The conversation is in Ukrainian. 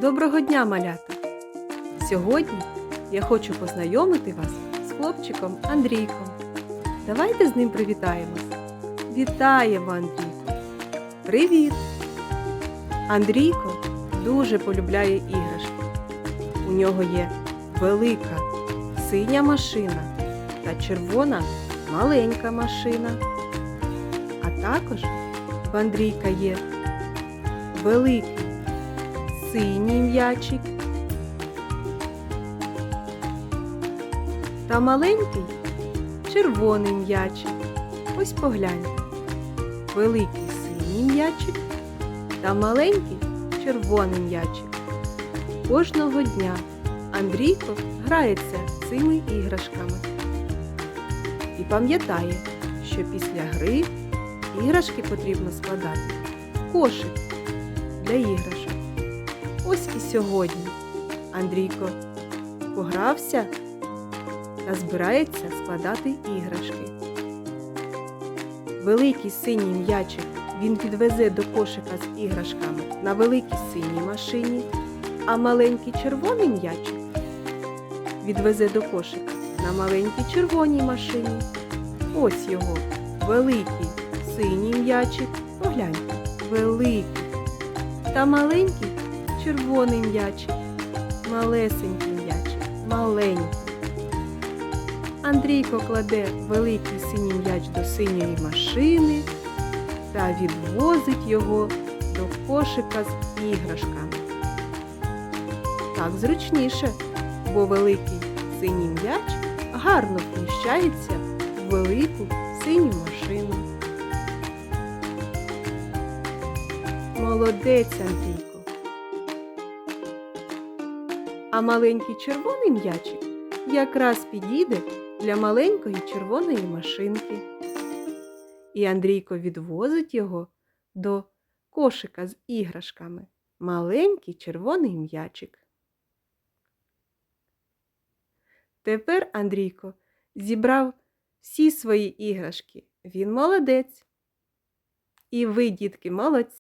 Доброго дня, малята! Сьогодні я хочу познайомити вас з хлопчиком Андрійком. Давайте з ним привітаємось. Вітаємо, Андрійко! Привіт! Андрійко дуже полюбляє іграшки. У нього є велика синя машина та червона маленька машина. А також в Андрійка є великий синій м'ячик та маленький червоний м'ячик. Ось погляньте. Великий синій м'ячик та маленький червоний м'ячик. Кожного дня Андрійко грається цими іграшками і пам'ятає, що після гри іграшки потрібно складати в кошик для іграшок. Ось і сьогодні Андрійко погрався та збирається складати іграшки. Великий синій м'ячик він підвезе до кошика з іграшками на великій синій машині, а маленький червоний м'ячик відвезе до кошика на маленькій червоній машині. Ось його великий синій м'ячик. Погляньте, великий та маленький червоний м'ячик. Малесенький м'ячик, маленький. Андрійко кладе великий синій м'яч до синьої машини та відвозить його до кошика з іграшками. Так зручніше, бо великий синій м'яч гарно вміщається в велику синю машину. Молодець, Андрійко. А маленький червоний м'ячик якраз підійде для маленької червоної машинки. І Андрійко відвозить його до кошика з іграшками. Маленький червоний м'ячик. Тепер Андрійко зібрав всі свої іграшки. Він молодець. І ви, дітки, молодці.